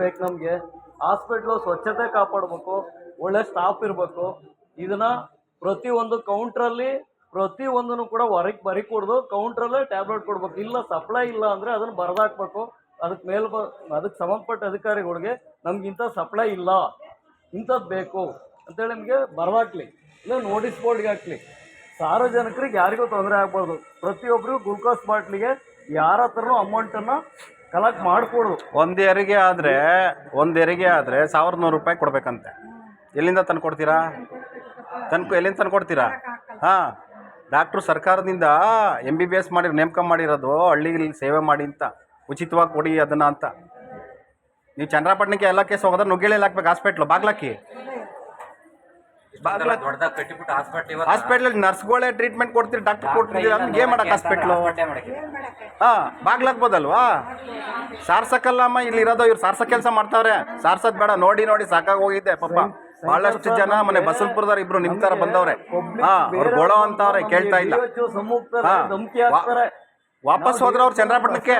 ಬೇಕು ನಮಗೆ. ಹಾಸ್ಪಿಟ್ಲು ಸ್ವಚ್ಛತೆ ಕಾಪಾಡಬೇಕು, ಒಳ್ಳೆ ಸ್ಟಾಫ್ ಇರಬೇಕು. ಇದನ್ನ ಪ್ರತಿಯೊಂದು ಕೌಂಟ್ರಲ್ಲಿ ಪ್ರತಿಯೊಂದನ್ನು ಕೂಡ ಹೊರಗೆ ಬರಿ ಕೊಡ್ದು ಕೌಂಟ್ರಲ್ಲೇ ಟ್ಯಾಬ್ಲೆಟ್ ಕೊಡ್ಬೇಕು. ಇಲ್ಲ ಸಪ್ಲೈ ಇಲ್ಲ ಅಂದರೆ ಅದನ್ನು ಬರೆದಾಕ್ಬೇಕು. ಅದಕ್ಕೆ ಮೇಲ್ ಬ ಅದಕ್ಕೆ ಸಂಬಂಧಪಟ್ಟ ಅಧಿಕಾರಿಗಳಿಗೆ ನಮ್ಗೆ ಸಪ್ಲೈ ಇಲ್ಲ. ಇಂಥದ್ದು ಬೇಕು ಅಂತೇಳಿ ನಿಮಗೆ ಬರವಾಕ್ಲಿ ಇಲ್ಲ ನೋಟಿಸ್ ಬೋರ್ಡ್ಗೆ ಹಾಕ್ಲಿ. ಸಾರ್ವಜನಿಕರಿಗೆ ಯಾರಿಗೂ ತೊಂದರೆ ಆಗ್ಬಾರ್ದು. ಪ್ರತಿಯೊಬ್ಬರಿಗೂ ಗ್ಲೂಕೋಸ್ ಬಾಟ್ಲಿಗೆ ಯಾರ ಹತ್ರನೂ ಅಮೌಂಟನ್ನು ಕಲೆಕ್ಟ್ ಮಾಡಿಕೊಡು. ಒಂದು ಹೆರಿಗೆ ಆದರೆ, ಒಂದು ಹೆರಿಗೆ ಆದರೆ ಸಾವಿರದ ನೂರು ರೂಪಾಯಿ ಕೊಡಬೇಕಂತೆ. ಎಲ್ಲಿಂದ ತಂದು ಕೊಡ್ತೀರಾ? ತನ್ಕು ಎಲ್ಲಿಂದ ತಂದು ಕೊಡ್ತೀರಾ? ಹಾಂ. ಡಾಕ್ಟ್ರು ಸರ್ಕಾರದಿಂದ ಎಂ ಬಿ ಬಿ ಎಸ್ ಮಾಡಿ ನೇಮಕ ಮಾಡಿರೋದು ಹಳ್ಳಿಗಳಲ್ಲಿ ಸೇವೆ ಮಾಡಿ ಅಂತ, ಉಚಿತವಾಗಿ ಕೊಡಿ ಅದನ್ನು ಅಂತ. ನೀವು ಚಂದ್ರಪಟ್ಟಣಕ್ಕೆ ಎಲ್ಲ ಕೇಸ್ ಹೋಗೋದ್ರೆ ನುಗ್ಗೇಳಿಯಲ್ಲಿ ಹಾಕ್ಬೇಕು ಹಾಸ್ಪಿಟ್ಲು ಬಾಗ್ಲಾಕಿ ಬಾಗ್ಲಾಕಿ ದೊಡ್ಡದಾಗಿ ಕಟ್ಟಿಬಿಟ್ಟು ಹಾಸ್ಪಿಟ್ಲ್ ಹಾಸ್ಪಿಟ್ಲಲ್ಲಿ ನರ್ಸ್ಗಳೇ ಟ್ರೀಟ್ಮೆಂಟ್ ಕೊಡ್ತೀರಿ ಡಾಕ್ಟರ್ ಕೊಡ್ತೀರಿ ಅದಕ್ಕೆ ಏನು ಮಾಡಕ್ಕೆ? ಹಾಸ್ಪಿಟ್ಲು ಹಾಂ ಬಾಗ್ಲಾಕ್ಬೋದಲ್ವಾ ಸಾರ್ಸಕ್ಕಲ್ಲಮ್ಮ ಇಲ್ಲಿ ಇರೋದು ಇವ್ರು ಸಾರ್ಸ ಕೆಲಸ ಮಾಡ್ತಾವ್ರೆ. ಸಾರ್ಸದ್ ಬೇಡ ನೋಡಿ ನೋಡಿ ಸಾಕಾಗಿ ಹೋಗಿದ್ದೆ ಪಾಪ. ಬಹಳಷ್ಟು ಜನ ಮನೆ ಬಸವಪುರದವ್ರು ಇಬ್ರು ನಿಮ್ ತರ ಬಂದವ್ರೆ. ಹಾ ಅವ್ರು ಗೊಳೋ ಅಂತವ್ರೆ ಕೇಳ್ತಾ ಇಲ್ಲ. ವಾಪಸ್ ಹೋದ್ರೆ ಅವ್ರು ಚಂದ್ರಪಟ್ಟಣಕ್ಕೆ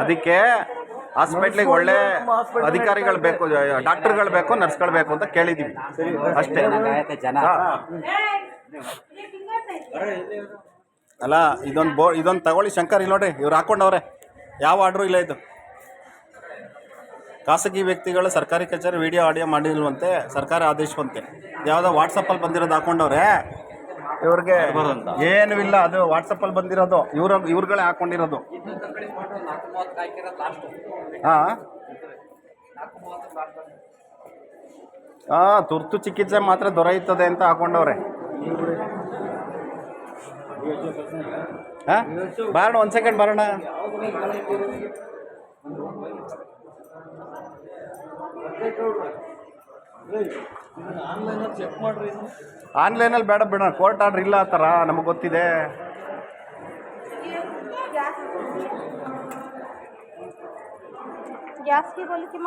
ಅದಕ್ಕೆ ಹಾಸ್ಪಿಟ್ಲಿಗೆ ಒಳ್ಳೆ ಅಧಿಕಾರಿಗಳು ಬೇಕು ಡಾಕ್ಟರ್ಗಳು ಬೇಕು ನರ್ಸ್ಗಳು ಬೇಕು ಅಂತ ಕೇಳಿದೀವಿ ಅಷ್ಟೇ. ಜನ. ಅಲ್ಲ ಇದೊಂದು ಬೋ ಇದೊಂದು ತಗೊಳ್ಳಿ ಶಂಕರ್ ಇಲ್ಲ ನೋಡ್ರಿ ಇವ್ರು ಹಾಕೊಂಡವ್ರೆ. ಯಾವ ಆರ್ಡ್ರು ಇಲ್ಲ ಇದು. ಖಾಸಗಿ ವ್ಯಕ್ತಿಗಳು ಸರ್ಕಾರಿ ಕಚೇರಿ ವಿಡಿಯೋ ಆಡಿಯೋ ಮಾಡಿಲ್ವಂತೆ ಸರ್ಕಾರ ಆದೇಶವಂತೆ. ಯಾವುದೋ ವಾಟ್ಸಪ್ಪಲ್ಲಿ ಬಂದಿರೋದು ಹಾಕೊಂಡವ್ರೆ. ಇವ್ರಿಗೆ ಏನು ಇಲ್ಲ ಅದು ವಾಟ್ಸಪ್ಪಲ್ಲಿ ಬಂದಿರೋದು. ಇವ್ರ ಇವ್ರುಗಳೇ ಹಾಕೊಂಡಿರೋದು. ಹಾಂ. ಹಾಂ ತುರ್ತು ಚಿಕಿತ್ಸೆ ಮಾತ್ರ ದೊರೆಯುತ್ತದೆ ಅಂತ ಹಾಕೊಂಡವ್ರೆ. ಹಾಂ? ಬಾರೋಣ ಒಂದು ಸೆಕೆಂಡ್ ಬರೋಣ. ಆನ್ಲೈನಲ್ಲಿ ಬೇಡ ಬೇಡ ಕೋರ್ಟ್ ಆರ್ಡರ್ ಇಲ್ಲ ಆ ಥರ ನಮಗೆ ಗೊತ್ತಿದೆ. ಜಾಸ್ತಿ ಹೋಲಿಕೆ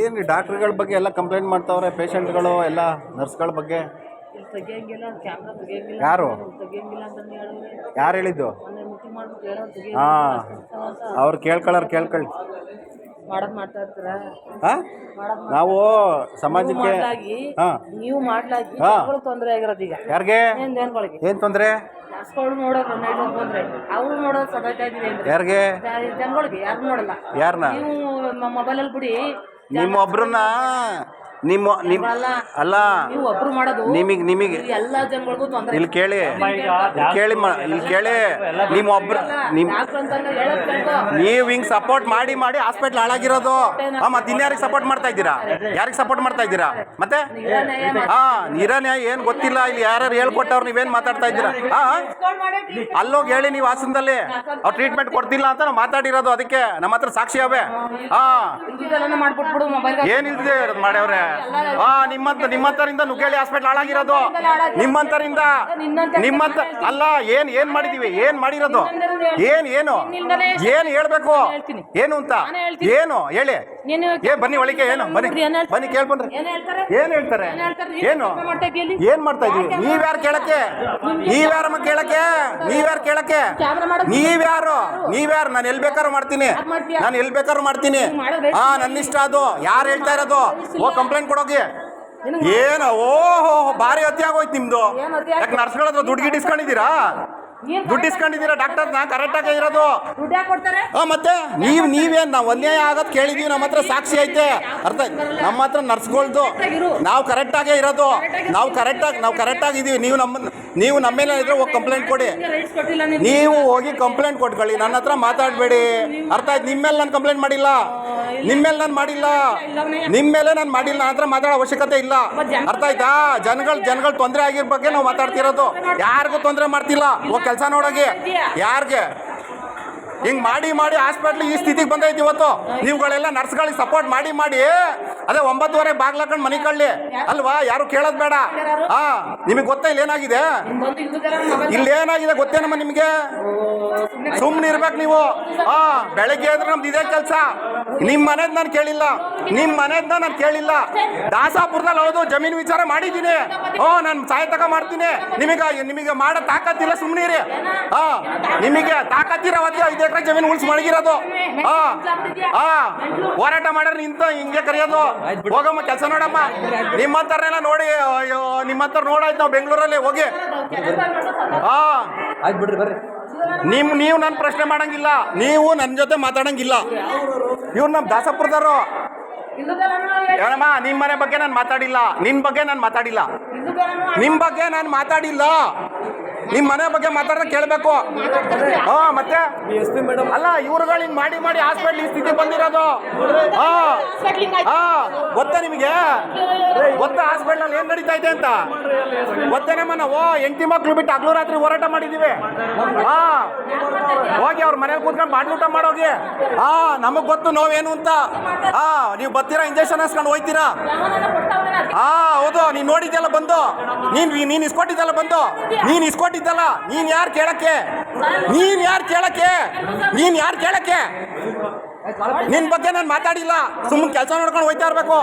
ಏನು ಡಾಕ್ಟ್ರುಗಳ ಬಗ್ಗೆ ಎಲ್ಲ ಕಂಪ್ಲೇಂಟ್ ಮಾಡ್ತಾವ್ರೆ ಪೇಷಂಟ್ಗಳು ಎಲ್ಲ ನರ್ಸ್ಗಳ ಬಗ್ಗೆ? ಯಾರು? ಯಾರು ಹೇಳಿದ್ದು? ಹಾ. ಅವ್ರು ಕೇಳ್ಕೊಳ್ಳೋರು ಕೇಳ್ಕೊಳ್ಳಿ. ನಾವು ಸಮಾಜಕ್ಕೆ ನೀವು ಮಾಡ್ಲಾಗಿ ತೊಂದರೆ ಆಗಿರೋದು ಈಗ. ಯಾರಿಗೆ? ಏನ್ ತೊಂದ್ರೆ? ಯಾರಿಗೆ? ಯಾರನ್ನ ಬಿಡಿ. ನಿಮ್ಮೊಬ್ರನ್ನ ನಿಮ್ಮ ನಿಮ್ಮ ಅಲ್ಲ ನಿಮಗ್ ನೀವು ಒಬ್ರು ಮಾಡೋದು ನಿಮಗೆ ನಿಮಗೆ. ಈ ಎಲ್ಲಾ ಜನಗಳಿಗೂ ತೊಂದರೆ ಇಲ್ಲಿ ಕೇಳಿ. ಇಲ್ಲಿ ಕೇಳಿ ಮ ಇಲ್ಲಿ ಕೇಳಿ. ನಿಮ್ ನಿಮ್ಮ ನಿಮ್ ನೀವ್ ಹೇಳೋದ್ ಕೇಳ್ಕೊ. ನೀವು ಹಿಂಗ್ ಸಪೋರ್ಟ್ ಮಾಡಿ ಮಾಡಿ ಹಾಸ್ಪಿಟ್ಲ್ ಹಾಳಾಗಿರೋದು. ಹಾ ಮತ್ತೆ ಇನ್ಯಾರಿಗ ಸಪೋರ್ಟ್ ಮಾಡ್ತಾ ಇದ್ದೀರಾ? ಯಾರಿಗೆ ಸಪೋರ್ಟ್ ಮಾಡ್ತಾ ಇದ್ದೀರಾ? ಮತ್ತೆ? ಹಾ ನಿರನ್ಯಾಯ ಏನ್ ಗೊತ್ತಿಲ್ಲ ಇಲ್ಲಿ ಯಾರು ಹೇಳ್ಕೊಟ್ಟವ್ರು ನೀವೇನ್ ಮಾತಾಡ್ತಾ ಇದ್ದೀರಾ? ಹಾ ಅಲ್ಲೋಗಿ ಹೇಳಿ ನೀವು ಹಾಸನದಲ್ಲಿ. ಅವ್ರು ಟ್ರೀಟ್ಮೆಂಟ್ ಕೊಡ್ತಿಲ್ಲ ಅಂತ ನಾವು ಮಾತಾಡಿರೋದು ಅದಕ್ಕೆ. ನಮ್ಮ ಹತ್ರ ಸಾಕ್ಷಿ ಅವೇ. ಹಾ ಇಲ್ದಿದ್ದೆಲ್ಲನೂ ಮಾಡ್ಬಿಟ್ಬಿಡು ಮೊಬೈಲ್ ಏನ್ ಇಲ್ದಿದೆ ಇರೋದು ಮಾಡ್ಯವ್ರೆ ಹಾ ನಿಮ್ಮಂತ ನಿಮ್ಮಂತರಿಂದ ನುಗ್ಗೇಳಿ ಹಾಸ್ಪಿಟಲ್ ಹಾಳಾಗಿರೋದು. ನಿಮ್ಮಂತರಿಂದ ನಿಮ್ಮಂತ ಅಲ್ಲ, ಏನ್ ಏನ್ ಮಾಡಿದೀವಿ? ಏನ್ ಮಾಡಿರೋದು? ಏನ್ ಏನು? ಏನ್ ಹೇಳ್ಬೇಕು? ಏನು ಅಂತ? ಏನು? ಹೇಳಿ. ಏ, ಬನ್ನಿ ಒಳಿಕೆ ಏನು? ಬನ್ನಿ? ಬನ್ನಿ ಕೇಳ್ಬನ್ರಿ ಏನ್ ಹೇಳ್ತಾರೆ? ಏನ್? ಏನ್ ಮಾಡ್ತಾ ಇದೀವಿ ನೀವ್ಯಾರು ಕೇಳಕ್ಕೆ? ನೀವ್ಯಾರಮ್ಮ ಕೇಳಕ್ಕೆ? ನೀವ್ಯಾರು ಕೇಳಕ್ಕೆ? ನೀವ್ಯಾರು ನೀವ್ಯಾರು ನಾನು ಎಲ್ ಬೇಕಾದ್ರೂ ಮಾಡ್ತೀನಿ. ನಾನು ಎಲ್ ಬೇಕಾದ್ರು ಮಾಡ್ತೀನಿ. ಹಾ ನನ್ನ ಇಷ್ಟ ಅದು. ಯಾರು ಹೇಳ್ತಾ ಇರೋದು? ಓ ಕಂಪ್ಲೇಂಟ್ ಕೊಡೋಗಿ ಕೊಡೋಕೆ ಏನು? ಓಹೋ ಭಾರಿ ಅತಿ ಆಗೋಯ್ತು ನಿಮ್ದು. ಏನ್? ಯಾಕೆ ನರ್ಸ್ಗಳ ಹತ್ರ ದುಡ್ಡು ಗಿಟ್ಟಿಸ್ಕೊಂಡಿದ್ದೀರಾ ದುಡ್ಡು ಇಸ್ಕೊಂಡಿದ್ದೀರಾ ಡಾಕ್ಟರ್? ನಾ ಕರೆಕ್ಟಾಗಿ ಇರೋದು. ಹಾ ಮತ್ತೆ ನೀವು ನೀವೇನ್ ನಾವ್ ಅನ್ಯಾಯ ಆಗದ್ ಕೇಳಿದೀವಿ ನಮ್ಮ ಹತ್ರ ಸಾಕ್ಷಿ ಐತೆ. ಅರ್ಥ ನಮ್ಮ ಹತ್ರ ನರ್ಸ್ಗಳ್ದು ನಾವು ಕರೆಕ್ಟಾಗೇ ಇರೋದು. ನಾವು ಕರೆಕ್ಟಾಗಿ ನಾವು ಕರೆಕ್ಟ್ ಆಗಿದೀವಿ. ನೀವು ನಮ್ಮ ನೀವು ನಮ್ಮ ಮೇಲೆ ಇದ್ರೆ ಹೋಗಿ ಕಂಪ್ಲೇಂಟ್ ಕೊಡಿ. ನೀವು ಹೋಗಿ ಕಂಪ್ಲೇಂಟ್ ಕೊಟ್ಕೊಳ್ಳಿ. ನನ್ನ ಹತ್ರ ಮಾತಾಡಬೇಡಿ. ಅರ್ಥ ಆಯ್ತು. ನಿಮ್ಮ ಮೇಲೆ ನಾನು ಕಂಪ್ಲೇಂಟ್ ಮಾಡಿಲ್ಲ. ನಿಮ್ಮ ಮೇಲೆ ನಾನು ಮಾಡಿಲ್ಲ. ನಿಮ್ಮ ಮೇಲೆ ನಾನು ಮಾಡಿಲ್ಲ ಅಂದ್ರೆ ಮಾತಾಡೋ ಅವಶ್ಯಕತೆ ಇಲ್ಲ. ಅರ್ಥ ಆಯ್ತಾ? ಜನಗಳು ಜನಗಳು ತೊಂದರೆ ಆಗಿರೋ ಬಗ್ಗೆ ನಾವು ಮಾತಾಡ್ತಿರೋದು. ಯಾರಿಗೂ ತೊಂದರೆ ಮಾಡ್ತಿಲ್ಲ. ಕೆಲಸ ನೋಡೋಕೆ. ಯಾರಿಗೆ? ಹಿಂಗ್ ಮಾಡಿ ಮಾಡಿ ಹಾಸ್ಪಿಟ್ಲ್ ಈ ಸ್ಥಿತಿಗೆ ಬಂದೈತಿ ಇವತ್ತು. ನೀವುಗಳೆಲ್ಲ ನರ್ಸ್ಗಳಿಗೆ ಸಪೋರ್ಟ್ ಮಾಡಿ ಮಾಡಿ. ಅದೇ ಒಂಬತ್ತುವರೆ ಬಾಗ್ಲಾಕೊಂಡು ಮನೆ ಕಳ್ಳಿ. ಅಲ್ವಾ? ಯಾರು ಕೇಳೋದು ಬೇಡ. ಹಾ, ನಿಮಗೆ ಗೊತ್ತಾ ಇಲ್ಲಿ ಏನಾಗಿದೆ ಬಂದು ಹಿಂದೂಗಳ ಇಲ್ಲಿ ಏನಾಗಿದೆ ಗೊತ್ತೇನಮ್ಮ ನಿಮಗೆ? ಸುಮ್ಮನೆ ಇರ್ಬೇಕು ನೀವು. ಹಾ, ಬೆಳಗ್ಗೆ ಆದ್ರೆ ನಮ್ದು ಇದೇ ಕೆಲಸ. ನಿಮ್ಮ ಮನೇದ್ ನಾನು ಕೇಳಿಲ್ಲ. ನಿಮ್ಮ ಮನೇದ್ ನಾನು ಕೇಳಿಲ್ಲ. ದಾಸಾಪುರದಲ್ಲಿ ಹೌದು, ಜಮೀನು ವಿಚಾರ ಮಾಡಿದ್ದೀನಿ. ಓ ನಾನು ಸಹಾಯ ತಗ ಮಾಡ್ತೀನಿ. ನಿಮಗೆ ನಿಮಗೆ ಮಾಡೋ ತಾಕತ್ತಿಲ್ಲ ಸುಮ್ಮನೆ ಇರಿ. ಹಾ. ನಿಮಗೆ ತಾಕತ್ತಿರ ಅವತ್ತೆ ಐದು ಎಕರೆ ಜಮೀನು ಉಳಿಸಿ ಮಳಗಿರೋದು. ಹಾ ಹಾ ಹೋರಾಟ ಮಾಡ್ರೆ ನಿಂತ ಹಿಂಗೆ ಕರೆಯೋದು. ಹೋಗಮ್ಮ ಕೆಲಸ ನೋಡಮ್ಮ. ನಿಮ್ಮಂತಾರನೆಲ್ಲ ನೋಡಿ ಅಯ್ಯೋ ನಿಮ್ಮಂತರ ನೋಡಾಯ್ತು ನಾವು ಬೆಂಗಳೂರಲ್ಲಿ ಹೋಗಿ. ಹಾ ಆಯ್ತು ಬಿಡ್ರಿ ಬರ್ರಿ. ನಿಮ್ ನೀವು ನನ್ನ ಪ್ರಶ್ನೆ ಮಾಡಂಗಿಲ್ಲ. ನೀವು ನನ್ನ ಜೊತೆ ಮಾತಾಡಂಗಿಲ್ಲ. ಇವ್ರು ನಮ್ಮ ದಾಸಪುರದವರು. ಹೇಳಮ್ಮ ನಿಮ್ಮ ಮನೆ ಬಗ್ಗೆ ನಾನು ಮಾತಾಡಿಲ್ಲ. ನಿನ್ನ ಬಗ್ಗೆ ನಾನು ಮಾತಾಡಿಲ್ಲ. ನಿಮ್ಮ ಬಗ್ಗೆ ನಾನು ಮಾತಾಡಿಲ್ಲ. ನಿಮ್ಮ ಮನೆ ಬಗ್ಗೆ ಮಾತಾಡಿದ್ರೆ ಕೇಳಬೇಕು. ಹಾ, ಮತ್ತೆ? ಅಲ್ಲ, ಇವ್ರುಗಳು ಹಿಂಗ್ ಮಾಡಿ ಮಾಡಿ ಹಾಸ್ಪಿಟ್ಲ್ ಈ ಸ್ಥಿತಿ ಬಂದಿರೋದು. ಹಾ ಹಾ, ಗೊತ್ತಾ ನಿಮಗೆ? ಗೊತ್ತಾ ಹಾಸ್ಪಿಟ್ಲ್ ಏನ್ ನಡೀತಾ ಇದೆ ಅಂತ? ಗೊತ್ತೇನಮ್ಮ ನಾವು ಎಂಟಿ ಮಕ್ಳು ಬಿಟ್ಟು ಹಗ್ಲು ರಾತ್ರಿ ಹೋರಾಟ ಮಾಡಿದೀವಿ. ಹಾ, ಹೋಗಿ ಅವ್ರ ಮನೇಲಿ ಕೂತ್ಕೊಂಡು ಬಾಟ್ಲೂಟ ಮಾಡೋಗಿ. ಹಾ, ನಮಗ್ ಗೊತ್ತು ನೋವೇನು ಅಂತ. ಹಾ, ನೀವು ಬರ್ತೀರಾ? ಇಂಜೆಕ್ಷನ್ ಹಾಸ್ಕೊಂಡು ಹೋಯ್ತೀರಾ? ಹಾ, ಹೌದು, ನೀನ್ ನೋಡಿದ್ಯಲ್ಲ ಬಂದು. ನೀನ್ ನೀನ್ ಇಸ್ಕೊಟ್ಟಿದ್ದಲ್ಲ ಬಂದು. ನೀನ್ ಇಸ್ಕೊಟ್ಟಿದ್ದಲ್ಲ ನೀನ್ ಯಾರು ಕೇಳಕ್ಕೆ? ನೀನ್ ಯಾರು ಕೇಳಕ್ಕೆ? ನೀನ್ ಯಾರು ಕೇಳಕ್ಕೆ? ನಿನ್ ಬಗ್ಗೆ ನಾನು ಮಾತಾಡಿಲ್ಲ ಸುಮ್ಮನೆ ಕೆಲಸ ನೋಡ್ಕೊಂಡು ಹೋಯ್ತಾ ಇರ್ಬೇಕು.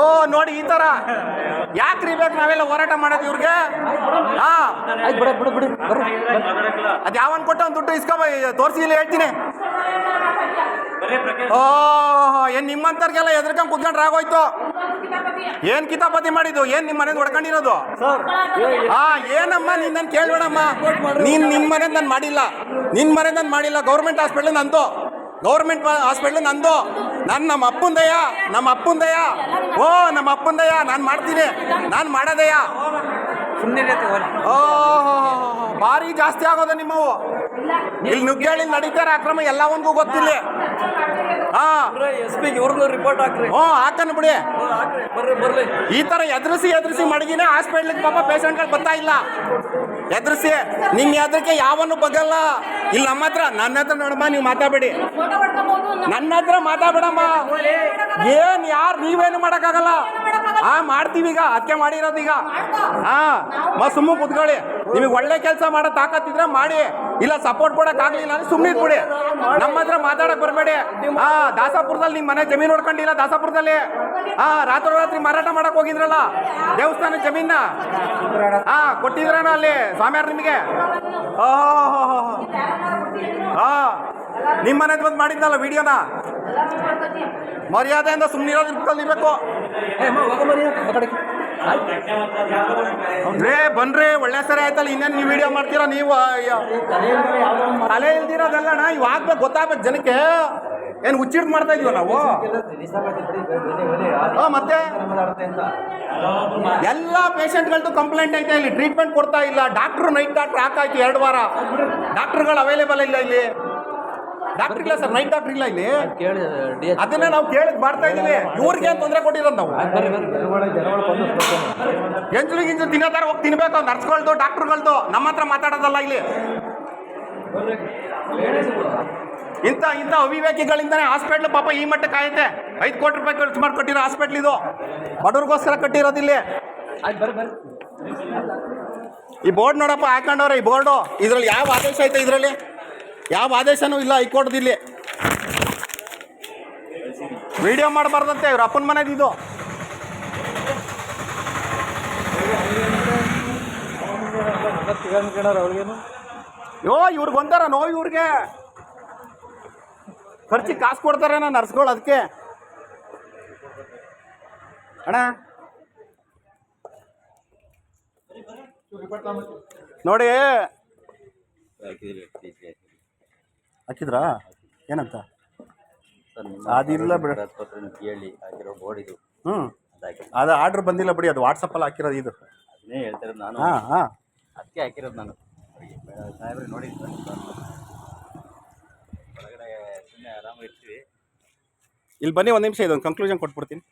ಓ, ನೋಡಿ ಈ ತರ. ಯಾಕ್ರಿ ಬೇಕು ನಾವೆಲ್ಲ ಹೋರಾಟ ಮಾಡೋದು ಇವ್ರಿಗೆ? ಹಾ. ಬಿಡು ಬಿಡು ಅದು ಅದ್ ಯಾವನ್ ಕೊಟ್ಟ ಒಂದು ದುಡ್ಡು ಇಸ್ಕೊಬ ತೋರಿಸಿ, ಇಲ್ಲಿ ಹೇಳ್ತೀನಿ. ಓ ಏನ್ ನಿಮ್ಮಂತರ್ಗೆಲ್ಲ ಎದ್ರಕಂಡ್ ಕುತ್ಕೊಂಡ್ರೆ ಆಗೋಯ್ತು? ಏನ್ ಕಿತಾಪತಿ ಮಾಡಿದ್ದು? ಏನ್ ನಿಮ್ಮ ಮನೇಲಿ ಹೊಡ್ಕೊಂಡಿರೋದು? ಸರ್ ಆ ಏನಮ್ಮ ನೀನ್ ನನ್ ಕೇಳ್ಬೇಡಮ್ಮ ನೀನ್ ನಿನ್ ಮನೆ ನಾನು ಮಾಡಿಲ್ಲ. ನಿನ್ ಮನೆ ನಾನು ಮಾಡಿಲ್ಲ. ಗೌರ್ಮೆಂಟ್ ಹಾಸ್ಪಿಟ್ಲ್ ನಂದು. ಗೌರ್ಮೆಂಟ್ ಹಾಸ್ಪಿಟ್ಲ್ ನಂದು. ನಾನು ನಮ್ಮ ಅಪ್ಪಂದಯ್ಯ ನಮ್ಮ ಅಪ್ಪಂದಯ್ಯ ಓ ನಮ್ಮ ಅಪ್ಪಂದಯ್ಯ ನಾನು ಮಾಡ್ತೀನಿ. ನಾನು ಮಾಡೋದಯ್ಯ ಓಹೋ ಓ ಭಾರಿ ಜಾಸ್ತಿ ಆಗೋದು ನಿಮ್ಮವು. ಇಲ್ಲಿ. ನುಗ್ಗೇಳಿ ನಡೀತಾರೆ ಅಕ್ರಮ ಒಂದು ಗೊತ್ತಿಲ್ಲ. ಹಾ. ಎಸ್ ಪಿ ಇವ್ರದ್ದು ರಿಪೋರ್ಟ್ ಹಾಕ್ರಿ. ಹ್ಞೂ ಹಾಕನ್ ಬಿಡಿ. ಬರ್ರಿ ಬರ್ರಿ ಈ ತರ ಎದುರಿಸಿ ಎದುರಿಸಿ ಮಡಗಿನ ಹಾಸ್ಪಿಟ್ಲಿಗೆ ಪಾಪ ಪೇಷಂಟ್ಗಳು ಬರ್ತಾ ಇಲ್ಲ. ಎದುರಿಸಿ ನಿಮ್ ಎದ್ರಿಕೆ ಯಾವನು ಬಗ್ಗಲ್ಲ ಇಲ್ಲಿ ನಮ್ಮ ಹತ್ರ ನನ್ನ ಹತ್ರ ನೋಡಮ್ಮ ನೀವು ಮಾತಾಡಬೇಡಿ. ನನ್ನ ಹತ್ರ ಮಾತಾಡಬೇಡಮ್ಮ. ಏನ್ ಯಾರು ನೀವೇನು ಮಾಡಕ್ಕಾಗಲ್ಲ. ಹಾ ಮಾಡ್ತೀವಿ ಈಗ ಅದಕ್ಕೆ ಮಾಡಿರೋದು ಈಗ. ಹಾ ಸುಮ್ಮ ಕುತ್ಕೊಳ್ಳಿ. ನಿಮಗೆ ಒಳ್ಳೆ ಕೆಲಸ ಮಾಡೋ ತಾಕತ್ತಿದ್ರೆ ಮಾಡಿ. ಇಲ್ಲ ಸಪೋರ್ಟ್ ಕೊಡಕ್ ಆಗ್ಲಿಲ್ಲ ಅಂದ್ರೆ ಸುಮ್ಮನೆ ಇದ್ಬಿಡಿ. ನಮ್ಮ ಹತ್ರ ಮಾತಾಡಕ್ ಬರಬೇಡಿ. ಹಾ ದಾಸಾಪುರದಲ್ಲಿ ನಿಮ್ಮ ಮನೆ ಜಮೀನು ನೋಡ್ಕೊಂಡಿಲ್ಲ ದಾಸಾಪುರದಲ್ಲಿ? ಹಾ ರಾತ್ರಿ ರಾತ್ರಿ ಮಾರಾಟ ಮಾಡಕ್ ಹೋಗಿದ್ರಲ್ಲ? ದೇವಸ್ಥಾನ ಜಮೀನ? ಹಾ ಕೊಟ್ಟಿದ್ರಣ ಅಲ್ಲಿ ಸ್ವಾಮಿಯಾರ ನಿಮಗೆ? ಹಾ ನಿಮ್ಮ ಮನೆದು ಬಂದು ಮಾಡಿದ್ನಲ್ಲ ವಿಡಿಯೋನ? ಮರ್ಯಾದೆಯಿಂದ ಸುಮ್ಮನಿರೋದು ರೇ ಬನ್ರಿ, ಒಳ್ಳೆ ಸರಿ ಆಯ್ತಲ್ಲ, ಇನ್ನೇನು ನೀವು ವಿಡಿಯೋ ಮಾಡ್ತೀರಾ ನೀವು. ತಲೆ ಇಲ್ದಿರೋದಲ್ಲಣ್ಣ, ಇವ್ ಆಗ್ಬೇಕು, ಗೊತ್ತಾಗ್ಬೇಕು ಜನಕ್ಕೆ. ಏನು ಹುಚ್ಚಿಡ್ ಮಾಡ್ತಾ ಇದೀವ ನಾವು? ಮತ್ತೆ? ಎಲ್ಲ ಪೇಷಂಟ್ಗಳದ್ದು ಕಂಪ್ಲೇಂಟ್ ಐತೆ ಇಲ್ಲಿ ಟ್ರೀಟ್ಮೆಂಟ್ ಕೊಡ್ತಾ ಇಲ್ಲ. ಡಾಕ್ಟ್ರು ನೈಟ್ ಡಾಕ್ಟ್ರ್ ಹಾಕಾಕಿ ಎರಡು ವಾರ. ಡಾಕ್ಟ್ರುಗಳು ಅವೈಲೇಬಲ್ ಇಲ್ಲ ಇಲ್ಲಿ. ಡಾಕ್ಟ್ರ್ ಇಲ್ಲ ಸರ್ ನೈಟ್ ಡಾಕ್ಟರ್ ಇಲ್ಲ ಇಲ್ಲಿ. ಕೇಳಿ ಅದನ್ನ ನಾವು ಕೇಳಿದ್ ಮಾಡ್ತಾ ಇದೀವಿ ಇವ್ರಿಗೆ ಏನ್ ತೊಂದರೆ ಕೊಟ್ಟಿರೋದು ನಾವು. ಎಂಜಲು ಗಿಂಜಲು ತಿನ್ನೋ ಥರ ಹೋಗಿ ತಿನ್ಬೇಕು ನರ್ಸ್ಗಳ್ದು ಡಾಕ್ಟರ್ಗಳ್ದು. ನಮ್ಮ ಹತ್ರ ಮಾತಾಡೋದಲ್ಲ ಇಲ್ಲಿ. ಇಂಥ ಇಂಥ ಅವಿವೇಕಿಗಳಿಂದನೇ ಹಾಸ್ಪಿಟ್ಲ್ ಪಾಪ ಈ ಮಟ್ಟಕ್ಕೆ ಆಯ್ತೆ ಐದು ಕೋಟಿ ರೂಪಾಯಿ ಖರ್ಚು ಮಾಡಿ ಕೊಟ್ಟಿರೋ ಹಾಸ್ಪಿಟ್ಲ್ ಇದು. ಬಡವ್ರಿಗೋಸ್ಕರ ಕಟ್ಟಿರೋದಿಲ್ಲಿ ಈ ಬೋರ್ಡ್ ನೋಡಪ್ಪ ಹಾಕೊಂಡವ್ರೆ ಈ ಬೋರ್ಡು. ಇದ್ರಲ್ಲಿ ಯಾವ ಆದೇಶ ಐತೆ ಇದರಲ್ಲಿ? ಯಾವ ಆದೇಶನೂ ಇಲ್ಲ ಹೈಕೋರ್ಟ್ ಇಲ್ಲಿ ವಿಡಿಯೋ ಮಾಡಬಾರ್ದಂತೆ ಇವ್ರ ಅಪ್ಪನ ಮನೇದು ಇದು. ಯೋ, ಇವ್ರಿಗೆ ಬಂದಾರ ನೋ ಇವ್ರಿಗೆ. ಖರ್ಚಿಗೆ ಕಾಸು ಕೊಡ್ತಾರೆ ನಾ ನರ್ಸ್ಗಳು ಅದಕ್ಕೆ. ಅಣ್ಣ. ನೋಡಿ. ಹಾಕಿದ್ರಾ? ಏನಂತ? ಅದಿಲ್ಲ ಬಿಡ. ಆಸ್ಪತ್ರೆ ಕೇಳಿ ಹಾಕಿರೋ ಬೋರ್ಡ್ ಇದು. ಹ್ಞೂ ಅದಾಗಿ ಅದು ಆರ್ಡ್ರ್ ಬಂದಿಲ್ಲ ಬಿಡಿ ಅದು ವಾಟ್ಸಪ್ಪಲ್ಲಿ ಹಾಕಿರೋದು ಇದು. ಅದನ್ನೇ ಹೇಳ್ತಿರೋದು ನಾನು. ಹಾಂ ಹಾಂ. ಅದಕ್ಕೆ ಹಾಕಿರೋದು ನಾನು. ಅವ್ರಿಗೆ ಬೇಡ- ಸಾಹೇಬ್ರೆ ನೋಡಿ ಒಳಗಡೆ ಸುಮ್ಮನೆ ಆರಾಮಾಗಿ ಇರ್ತೀವಿ. ಇಲ್ಲಿ ಬನ್ನಿ ಒಂದು ನಿಮಿಷ ಇದೊಂದು ಕನ್ಕ್ಲೂಷನ್ ಕೊಟ್ಬಿಡ್ತೀನಿ.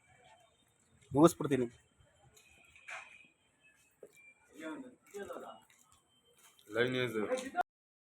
ಮುಗಿಸ್ಬಿಡ್ತೀನಿ.